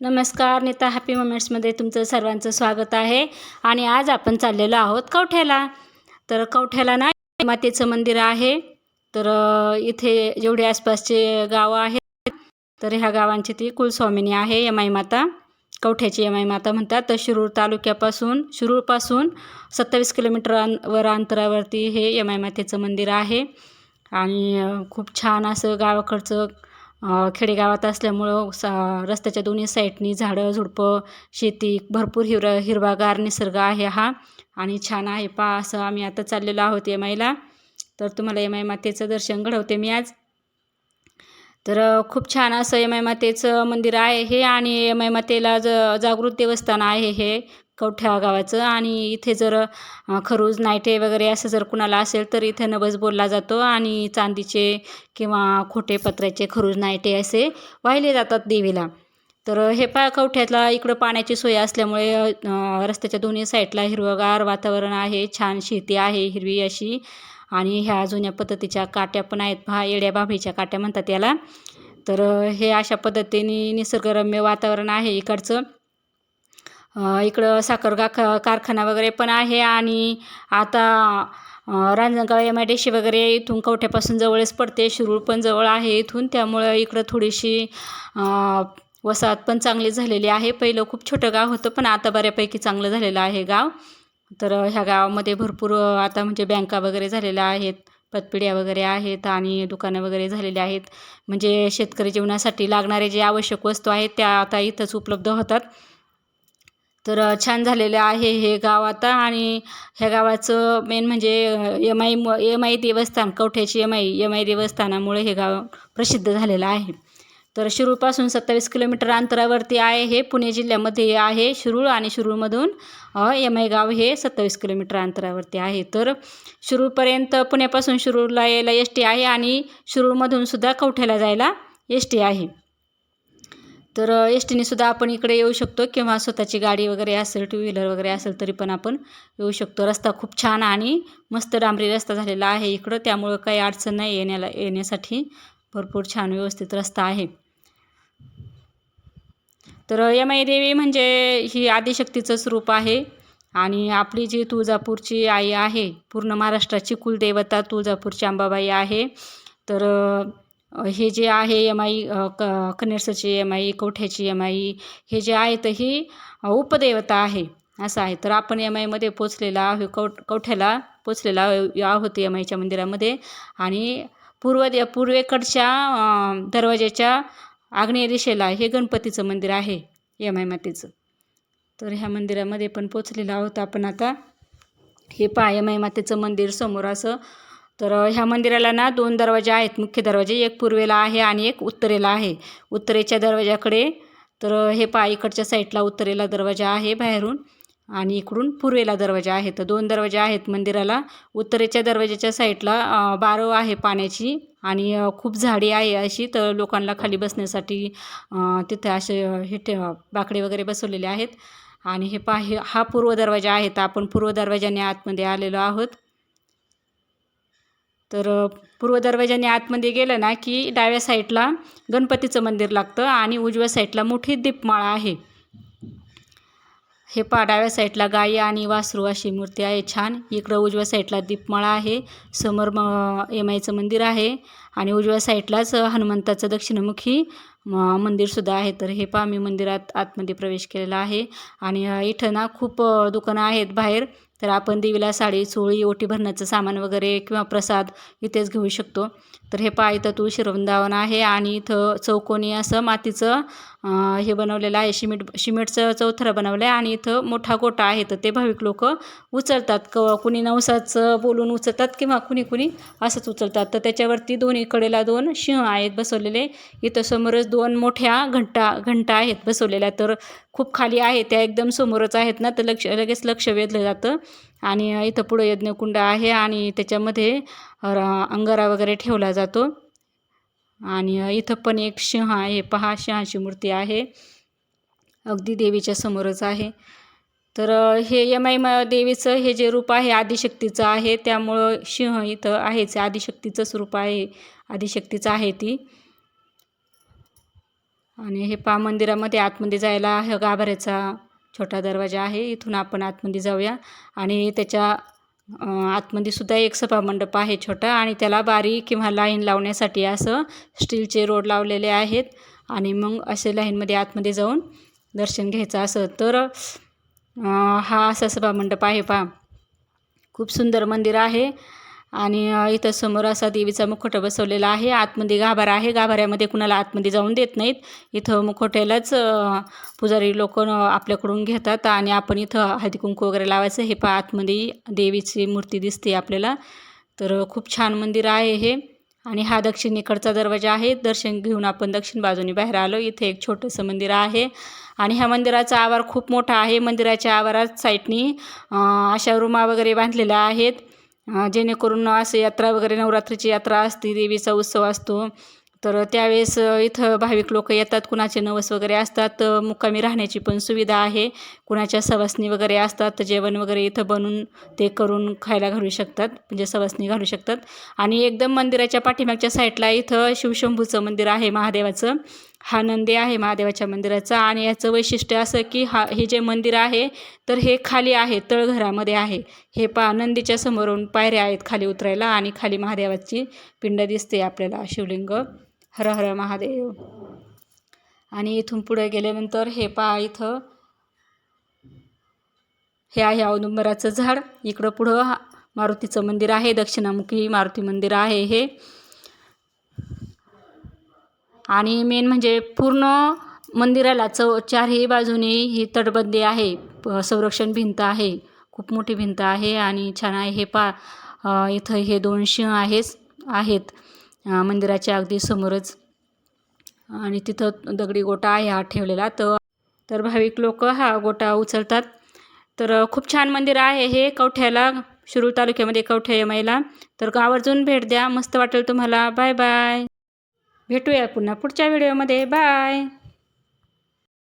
नमस्कार नीता हॅपी मोमेंट्समध्ये तुमचं सर्वांचं स्वागत आहे. आणि आज आपण चाललेलो आहोत कवठ्याला. तर कवठ्याला ना मातेचं मंदिर आहे. तर इथे जेवढे आसपासचे गावं आहेत तर ह्या गावांची ती कुलस्वामिनी आहे यमाई माता. कवठ्याची यमाई माता म्हणतात. तर शिरूर तालुक्यापासून शिरूरपासून सत्तावीस किलोमीटर अं वर अंतरावरती हे यमाई मातेचं मंदिर आहे. आणि खूप छान असं गावाकडचं खेडेगावात असल्यामुळं सा रस्त्याच्या दोन्ही साईडनी झाडं झुडपं शेती भरपूर हिर हिरवागार निसर्ग आहे हा. आणि छान आहे पा असं आम्ही आता चाललेलो आहोत एमाईला तर तुम्हाला एम आय मातेचं दर्शन घडवते मी आज. तर खूप छान असं एम आय मातेचं मंदिर आहे हे आणि एम आय मातेला ज जागृत देवस्थान आहे हे. कवठ्या गावाचं आणि इथे जर खरूज नायटे वगैरे असं जर कुणाला असेल तर इथे नवस बोलला जातो आणि चांदीचे किंवा खोटे पत्र्याचे खरूज नायटे असे वाहिले जातात देवीला. तर हे पा कवठ्यातला इकडं पाण्याची सोय असल्यामुळे रस्त्याच्या दोन्ही साईडला हिरवंगार वातावरण आहे छान शेती आहे हिरवी अशी. आणि ह्या जुन्या पद्धतीच्या काट्या पण आहेत पहा येड्या बाभळीच्या काट्या म्हणतात याला. तर हे अशा पद्धतीने निसर्गरम्य वातावरण आहे इकडचं. इकडं साखर गा कारखाना वगैरे पण आहे आणि आता Ranjangaon M I D C वगैरे इथून कवठ्यापासून जवळच पडते. शिरूर पण जवळ आहे इथून. त्यामुळं इकडं थोडीशी वसाहत पण चांगली झालेली आहे. पहिलं खूप छोटं गाव होतं पण आता बऱ्यापैकी चांगलं झालेलं आहे गाव. तर ह्या गावामध्ये भरपूर आता म्हणजे बँका वगैरे झालेल्या आहेत पतपिढ्या वगैरे आहेत आणि दुकानं वगैरे झालेली आहेत. म्हणजे शेतकरी जीवनासाठी लागणारे जे आवश्यक वस्तू आहेत त्या आता इथंच उपलब्ध होतात. तर छान झालेलं आहे हे गाव आता आणि ह्या गावाचं मेन म्हणजे एम आय एम आय देवस्थान कवठ्याची एम आय एम आय देवस्थानामुळे हे गाव प्रसिद्ध झालेलं आहे. तर शिरूरपासून सत्तावीस किलोमीटर अंतरावरती आहे हे पुणे जिल्ह्यामध्ये आहे शिरूळ आणि शिरूळमधून एम आय गाव हे सत्तावीस किलोमीटर अंतरावरती आहे. तर शिरूरपर्यंत पुण्यापासून शिरूरला यायला एस टी आहे आणि शिरूरमधून सुद्धा कवठ्याला जायला एस टी आहे. तर एस टीने सुद्धा आपण इकडे येऊ शकतो किंवा स्वतःची गाडी वगैरे असेल टू व्हीलर वगैरे असेल तरी पण आपण येऊ शकतो. रस्ता खूप छान आणि मस्त डांबरी रस्ता झालेला आहे इकडं. त्यामुळं काही अडचण नाही येण्याला येण्यासाठी भरपूर छान व्यवस्थित रस्ता आहे. तर यमाई देवी म्हणजे ही आदिशक्तीचं स्वरूप आहे आणि आपली जी तुळजापूरची आई आहे पूर्ण महाराष्ट्राची कुलदेवता तुळजापूरची अंबाबाई आहे. तर हे जे आहे एम आई क कनेरसची आई कवठ्याची यमाई हे जे आहे तर ही उपदेवता आहे असं आहे. तर आपण यमाईमध्ये पोचलेला आहो कवठ कवठ्याला पोचलेला आहोत यमाईच्या मंदिरामध्ये आणि पूर्व दे पूर्वेकडच्या दरवाज्याच्या दरवाजाच्या आग्नेय दिशेला हे गणपतीचं मंदिर आहे यमाई मातेचं. तर ह्या मंदिरामध्ये पण पोचलेलं आहोत आपण आता. हे पहा यमाई मातेचं मंदिर समोर असं तर ह्या मंदिराला ना दोन दरवाजे आहेत. मुख्य दरवाजे एक पूर्वेला आहे आणि एक उत्तरेला आहे. उत्तरेच्या दरवाजाकडे तर हे पा इकडच्या साईडला उत्तरेला दरवाजा आहे बाहेरून आणि इकडून पूर्वेला दरवाजा आहे. तर दोन दरवाजे आहेत मंदिराला. उत्तरेच्या दरवाजाच्या साईडला अ, बारव आहे पाण्याची आणि खूप झाडी आहे अशी. तर लोकांना खाली बसण्यासाठी तिथे असे हे ठे बाकडे वगैरे बसवलेले आहेत. आणि हे पा हे हा पूर्व दरवाजा आहे. तर आपण पूर्व दरवाजाने आतमध्ये आलेलो आहोत. तर पूर्व दरवाजाने आतमध्ये गेलं ना की डाव्या साईडला गणपतीचं मंदिर लागतं आणि उजव्या साईडला मोठी दीपमाळा आहे. हे पहा डाव्या साईडला गायी आणि वासरू अशी मूर्ती आहे छान. इकडं उजव्या साईडला दीपमाळा आहे समोर म एमाईचं मंदिर आहे आणि उजव्या साईडलाच हनुमंताचं दक्षिणमुखी मंदिरसुद्धा आहे. तर हे पहा मी मंदिरात आतमध्ये प्रवेश केलेला आहे आणि इथं ना खूप दुकानं आहेत बाहेर. तर आपण देवीला साडी चोळी ओटी भरण्याचं सामान वगैरे किंवा प्रसाद इथेच घेऊ शकतो. तर हे पहा इथं तुळशी वृंदावन आहे आणि इथं चौकोनी असं मातीचं हे बनवलेलं आहे. शिमेंट शिमेंटचं चौथरं बनवलं आहे आणि इथं मोठा गोटा आहे. तर ते भाविक लोक उचलतात. क कुणी नवसाचं बोलून उचलतात किंवा कुणी कुणी असंच उचलतात. तर त्याच्यावरती दोन्ही कडेला दोन सिंह आहेत बसवलेले. इथं समोरच दोन मोठ्या घंटा घंटा आहेत बसवलेल्या. तर खूप खाली आहे. त्या एकदम समोरच आहेत ना. तर लक्ष लगेच लक्ष वेधलं जातं. आणि इथं पुढं यज्ञकुंड आहे आणि त्याच्यामध्ये र- अंगारा वगैरे ठेवला जातो. आणि इथं पण एक सिंह आहे पहा सिंहाची मूर्ती आहे. अगदी देवीच्या समोरच आहे. तर हे यमाई म देवीचं हे जे रूप आहे आदिशक्तीचं आहे त्यामुळं सिंह इथं आहेच. आदिशक्तीचंच रूप आहे आदिशक्तीचं आहे ती. आणि हे पा मंदिरामध्ये आतमध्ये जायला हा गाभाऱ्याचा छोटा दरवाजा आहे. इथून आपण आतमध्ये जाऊया. आणि त्याच्या आतमध्ये सुद्धा एक सभामंडप आहे छोटा आणि त्याला बारी किंवा लाईन लावण्यासाठी असं स्टीलचे रोड लावलेले आहेत. आणि मग असे लाईनमध्ये आतमध्ये जाऊन दर्शन घ्यायचं असं. तर हा असा सभामंडप आहे पहा. खूप सुंदर मंदिर आहे. आणि इथं समोर असा देवीचा मुखवटा बसवलेला आहे. आतमध्ये गाभारा आहे. गाभाऱ्यामध्ये कुणाला आतमध्ये जाऊन देत नाहीत. इथं मुखवट्यालाच पुजारी लोक आपल्याकडून घेतात आणि आपण इथं हळदीकुंकू वगैरे लावायचं हे पहा. आतमध्ये देवीची मूर्ती दिसते आपल्याला. तर खूप छान मंदिर आहे हे. आणि हा दक्षिणेकडचा दरवाजा आहे. दर्शन घेऊन आपण दक्षिण बाजूने बाहेर आलो. इथे एक छोटंसं मंदिर आहे. आणि ह्या मंदिराचा आवार खूप मोठा आहे. मंदिराच्या आवारात साईडनी अशा रूमा वगैरे बांधलेल्या आहेत. जेणेकरून असं यात्रा वगैरे नवरात्रीची यात्रा असते देवीचा उत्सव असतो. तर त्यावेळेस इथं भाविक लोक येतात. कुणाचे नवस वगैरे असतात मुक्कामी राहण्याची पण सुविधा आहे. कुणाच्या सवासणी वगैरे असतात जेवण वगैरे इथं बनवून ते करून खायला घालू शकतात म्हणजे सवासणी घालू शकतात. आणि एकदम मंदिराच्या पाठीमागच्या साईडला इथं शिवशंभूचं मंदिर आहे महादेवाचं. हा नंदी आहे महादेवाच्या मंदिराचा आणि याचं वैशिष्ट्य असं की हा हे जे मंदिर आहे तर हे खाली आहे तळघरामध्ये आहे. हे पा नंदीच्या समोरून पायऱ्या आहेत खाली उतरायला आणि खाली महादेवाची पिंड दिसते आपल्याला शिवलिंग. हर हर महादेव. आणि इथून पुढे गेल्यानंतर हे पा इथं. हे आहे औदुंबराचं झाड. इकडं पुढं हा- मारुतीचं मंदिर आहे दक्षिणामुखी मारुती मंदिर आहे हे. आणि मेन म्हणजे पूर्ण मंदिराला चौ चारही बाजूनी ही तटबंदी आहे. संरक्षण भिंत आहे. खूप मोठी भिंत आहे आणि छान आहे. हे पा इथं हे दोन सिंह आहेच आहेत मंदिराच्या अगदी समोरच. आणि तिथं दगडी गोटा आहे हा ठेवलेला. तर तर भाविक लोक हा गोटा उचलतात. तर खूप छान मंदिर आहे हे कवठ्याला शिरूर तालुक्यामध्ये कवठ्या या महिला तर आवर्जून भेट द्या. मस्त वाटेल तुम्हाला. Bye bye. भेटूया पुन्हा पुढच्या व्हिडिओमध्ये. बाय!